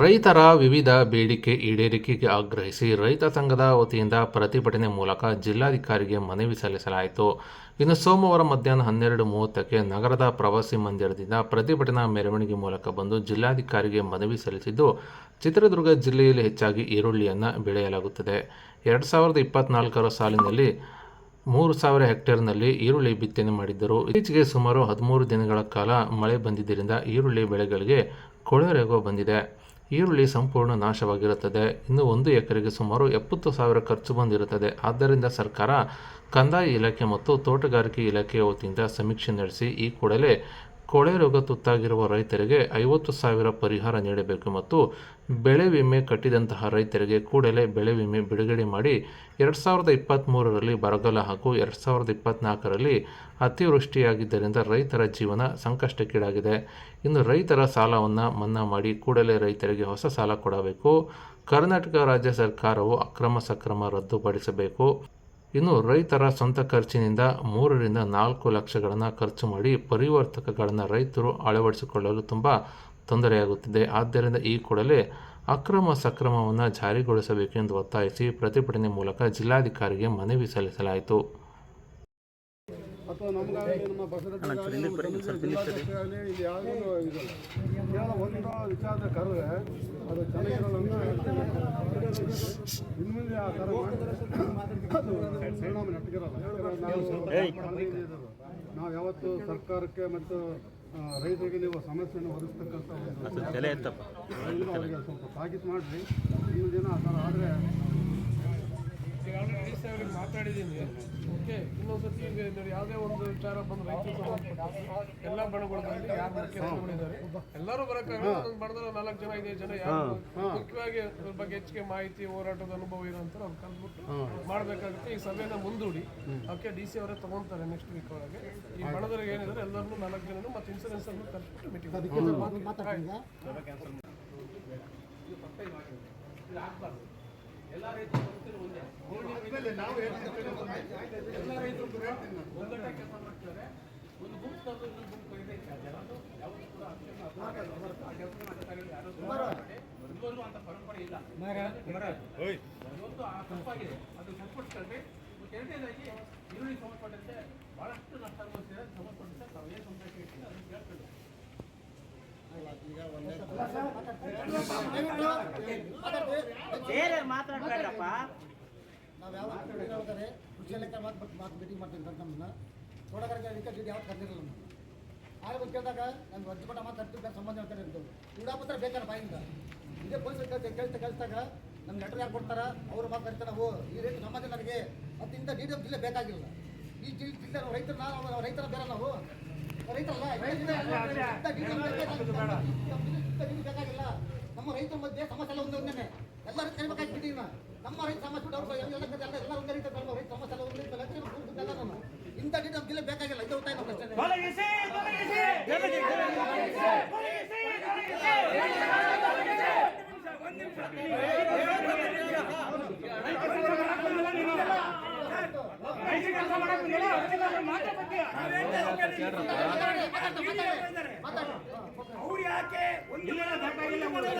ರೈತರ ವಿವಿಧ ಬೇಡಿಕೆ ಈಡೇರಿಕೆಗೆ ಆಗ್ರಹಿಸಿ ರೈತ ಸಂಘದ ವತಿಯಿಂದ ಪ್ರತಿಭಟನೆ ಮೂಲಕ ಜಿಲ್ಲಾಧಿಕಾರಿಗೆ ಮನವಿ ಸಲ್ಲಿಸಲಾಯಿತು. ಇನ್ನು ಸೋಮವಾರ ಮಧ್ಯಾಹ್ನ ಹನ್ನೆರಡು ಮೂವತ್ತಕ್ಕೆ ನಗರದ ಪ್ರವಾಸಿ ಮಂದಿರದಿಂದ ಪ್ರತಿಭಟನಾ ಮೆರವಣಿಗೆ ಮೂಲಕ ಬಂದು ಜಿಲ್ಲಾಧಿಕಾರಿಗೆ ಮನವಿ ಸಲ್ಲಿಸಿದ್ದು, ಚಿತ್ರದುರ್ಗ ಜಿಲ್ಲೆಯಲ್ಲಿ ಹೆಚ್ಚಾಗಿ ಈರುಳ್ಳಿಯನ್ನು ಬೆಳೆಯಲಾಗುತ್ತದೆ. ಎರಡು ಸಾವಿರದ ಇಪ್ಪತ್ನಾಲ್ಕರ ಸಾಲಿನಲ್ಲಿ ಮೂರು ಸಾವಿರ ಹೆಕ್ಟೇರ್ನಲ್ಲಿ ಈರುಳ್ಳಿ ಬಿತ್ತನೆ ಮಾಡಿದ್ದರು. ಇತ್ತೀಚೆಗೆ ಸುಮಾರು ಹದಿಮೂರು ದಿನಗಳ ಕಾಲ ಮಳೆ ಬಂದಿದ್ದರಿಂದ ಈರುಳ್ಳಿ ಬೆಳೆಗಳಿಗೆ ಕೊಳೆರೆಗೋ ಬಂದಿದೆ. ಈರುಳ್ಳಿ ಸಂಪೂರ್ಣ ನಾಶವಾಗಿರುತ್ತದೆ. ಇನ್ನು ಒಂದು ಎಕರೆಗೆ ಸುಮಾರು ಎಪ್ಪತ್ತು ಸಾವಿರ ಖರ್ಚು ಬಂದಿರುತ್ತದೆ. ಆದ್ದರಿಂದ ಸರ್ಕಾರ ಕಂದಾಯ ಇಲಾಖೆ ಮತ್ತು ತೋಟಗಾರಿಕೆ ಇಲಾಖೆಯ ವತಿಯಿಂದ ಸಮೀಕ್ಷೆ ನಡೆಸಿ ಈ ಕೂಡಲೇ ಕೊಳೆ ರೋಗ ತುತ್ತಾಗಿರುವ ರೈತರಿಗೆ ಐವತ್ತು ಸಾವಿರ ಪರಿಹಾರ ನೀಡಬೇಕು ಮತ್ತು ಬೆಳೆ ವಿಮೆ ಕಟ್ಟಿದಂತಹ ರೈತರಿಗೆ ಕೂಡಲೇ ಬೆಳೆ ವಿಮೆ ಬಿಡುಗಡೆ ಮಾಡಿ ಎರಡು ಸಾವಿರದ ಇಪ್ಪತ್ತ್ಮೂರರಲ್ಲಿ ಬರಗಾಲ ಹಾಗೂ ಎರಡು ಸಾವಿರದ ಇಪ್ಪತ್ತ್ನಾಲ್ಕರಲ್ಲಿ ಅತಿವೃಷ್ಟಿಯಾಗಿದ್ದರಿಂದ ರೈತರ ಜೀವನ ಸಂಕಷ್ಟಕ್ಕೀಡಾಗಿದೆ. ಇನ್ನು ರೈತರ ಸಾಲವನ್ನು ಮನ್ನಾ ಮಾಡಿ ಕೂಡಲೇ ರೈತರಿಗೆ ಹೊಸ ಸಾಲ ಕೊಡಬೇಕು. ಕರ್ನಾಟಕ ರಾಜ್ಯ ಸರ್ಕಾರವು ಅಕ್ರಮ ಸಕ್ರಮ ರದ್ದುಪಡಿಸಬೇಕು. ಇನ್ನು ರೈತರ ಸ್ವಂತ ಖರ್ಚಿನಿಂದ ಮೂರರಿಂದ ನಾಲ್ಕು ಲಕ್ಷಗಳನ್ನು ಖರ್ಚು ಮಾಡಿ ಪರಿವರ್ತಕಗಳನ್ನು ರೈತರು ಅಳವಡಿಸಿಕೊಳ್ಳಲು ತುಂಬ ತೊಂದರೆಯಾಗುತ್ತಿದೆ. ಆದ್ದರಿಂದ ಈ ಕೂಡಲೇ ಅಕ್ರಮ ಸಕ್ರಮವನ್ನು ಜಾರಿಗೊಳಿಸಬೇಕೆಂದು ಒತ್ತಾಯಿಸಿ ಪ್ರತಿಭಟನೆ ಮೂಲಕ ಜಿಲ್ಲಾಧಿಕಾರಿಗೆ ಮನವಿ ಸಲ್ಲಿಸಲಾಯಿತು. ಅಥವಾ ನಮಗಾಗಲಿ ನಮ್ಮ ಬಸವರಾಜಾಗಲಿ ನಮ್ಮ ಜಿಲ್ಲಾಧ್ಯಕ್ಷರಾಗಲಿ ಇಲ್ಲಿ ಯಾವುದೂ ಇದು. ಕೇವಲ ಒಂದು ವಿಚಾರದ ಕರೆದ್ರೆ ಅದು ಚೆನ್ನಾಗಿರಲ್ಲ ಅಂತ ಇನ್ನು ಆ ಥರ ಪರಿಣಾಮ ನಾವು ಯಾವತ್ತು ಸರ್ಕಾರಕ್ಕೆ ಮತ್ತು ರೈತರಿಗೆ ನೀವು ಸಮಸ್ಯೆಯನ್ನು ಒದಗಿಸ್ತಕ್ಕಂಥ ಒಂದು ಸ್ವಲ್ಪ ತಾಕೀತು ಮಾಡಿರಿ. ಇನ್ನೊಂದು ದಿನ ಆ ಥರ ಆದರೆ ಆಲ್ರೆಡಿ ಅವ್ರಿಗೆ ಮಾತಾಡಿದ್ದೀನಿ ಓಕೆ ಇನ್ನೊಂದ್ಸತಿ ಈಗ ನೋಡಿ ಯಾವುದೇ ಒಂದು ವಿಚಾರ ಬಂದು ರೈತರು ಸಂಬಂಧಪಟ್ಟ ಎಲ್ಲ ಬಣಗಳಲ್ಲಿ ಯಾರು ಮುಖ್ಯಸ್ಥರುಗಳಿದ್ದಾರೆ ಎಲ್ಲರೂ ಬರೋಕ್ಕಾಗಲ್ಲ ಒಂದೊಂದು ಬಣದಲ್ಲಿ ನಾಲ್ಕು ಜನ ಐದೈದು ಜನ ಯಾರು ಮುಖ್ಯವಾಗಿ ಅದ್ರ ಬಗ್ಗೆ ಹೆಚ್ಚಿಗೆ ಮಾಹಿತಿ ಹೋರಾಟದ ಅನುಭವ ಇರೋಂಥ ಅವ್ರು ಕಲ್ತ್ಬಿಟ್ಟು ಮಾಡಬೇಕಾಗುತ್ತೆ. ಈ ಸಭೆನ ಮುಂದೂಡಿ ಓಕೆ ಡಿ ಸಿ ಅವರೇ ತಗೊಂತಾರೆ ನೆಕ್ಸ್ಟ್ ವೀಕ್ ಒಳಗೆ. ಈ ಬಣದವ್ರಿಗೆ ಏನಿದ್ದಾರೆ ಎಲ್ಲರನ್ನೂ ನಾಲ್ಕು ಜನನು ಮತ್ತು ಇನ್ಸೂರೆನ್ಸ್ ಅನ್ನು ಕಲ್ತ್ಬಿಟ್ಟು ಮೀಟಿಂಗ್ ಎಲ್ಲ ರೀತಿಯ ಬದುಕಿನ ಒಂದೇ. ಕೆಲಸ ಮಾಡ್ತಿದ್ದಾರೆ ಒಂದು ಗುಂಪು ತಂದು ಗುಂಪು ಜನರು ಯಾವುದು? ಕೂಡ ಇದುವರೆಗೂ ಅಂತ ಪರಂಪರೆ ಇಲ್ಲ. ಇವತ್ತು ಆ ತಪ್ಪಾಗಿದೆ. ಅದು ಸರಿಪಡಿಸ್ಕೊಂಡ್ರೆ ಎರಡನೇದಾಗಿ ಈರುಳ್ಳಿ ಸಂಬಂಧಪಟ್ಟಂತೆ ಬಹಳಷ್ಟು ನಷ್ಟ ಅನುಭವಿಸಿದ್ರೆ ಸಂಬಂಧಪಟ್ಟಂತೆ ತಾವು ಏನು ಸಂಬಂಧ ಅದನ್ನು ಕೇಳ್ಕೊಂಡು ಬೇರೆ ನಾವು ಯಾವ ಹೇಳ್ತಾರೆ ಕೃಷಿ ಇಲಾಖೆ ಮಾತು ಬಿಟ್ಟು ಮಾತು ಮೀಟಿಂಗ್ ಮಾಡ್ತೀನಿ ಅಂತ ನಮ್ಮನ್ನ ತೋಟಗಾರಿಕೆ ಅದಕ್ಕೆ ದುಡ್ಡು ಯಾವತ್ತು ಕರೆದಿರಲ್ಲ ನಮ್ಮ ಆಗ ಕೇಳಿದಾಗ ನಾನು ವರ್ಜಪಟ ಮಾತಾಡ್ತಿದ್ದ ಸಂಬಂಧ ಹೇಳ್ತಾರೆ ಇದ್ದು ದುಡ್ಡಾಪತ್ರ ಬೇಕಾರೆ ಬಾಯಿಂದ ಇದೇ ಕೇಳಿದಾಗ ನಮ್ಮ ಲೆಟರ್ ಯಾರು ಕೊಡ್ತಾರ ಅವರು ಮಾತಾಡ್ತಾರೆ ನಾವು ಈ ರೇಟ್ ಸಂಬಂಧ ನನಗೆ ಮತ್ತು ಇಂಥ ಜಿಲ್ಲೆ ಬೇಕಾಗಿಲ್ಲ. ಈ ಜಿಲ್ಲೆ ಜಿಲ್ಲೆ ರೈತರ ನಾವು ರೈತರ ಬೇರೆ ನಾವು. ಬೇಕಾಗಿಲ್ಲ. ನಮ್ಮ ರೈತರ ಮಧ್ಯೆ ಸಮಸ್ಯೆ ಎಲ್ಲ ಒಂದೇ ಒಂದೇ ಎಲ್ಲರೂ ಕರಿಬೇಕಾಗಿ ನಮ್ಮ ರೈತ ಸಮಸ್ಯೆ ಬಿಟ್ಟು ಎಲ್ಲ ಎಲ್ಲ ಎಲ್ಲ ಒಂದೇ ರೀತಿ ನಮ್ಮ ರೈತ ಸಮಸ್ಯೆ ಎಲ್ಲ ಒಂದೇ ಎಲ್ಲ ನಾನು ಇಂಥ ಗಿಡ ನಮ್ಮ ಜಿಲ್ಲೆ ಬೇಕಾಗಿಲ್ಲ ಇದು ಗೊತ್ತಾಯ್ತು ನಮ್ಮ ಅಷ್ಟೇ ಅವ್ರು ಯಾಕೆ ಒಂದು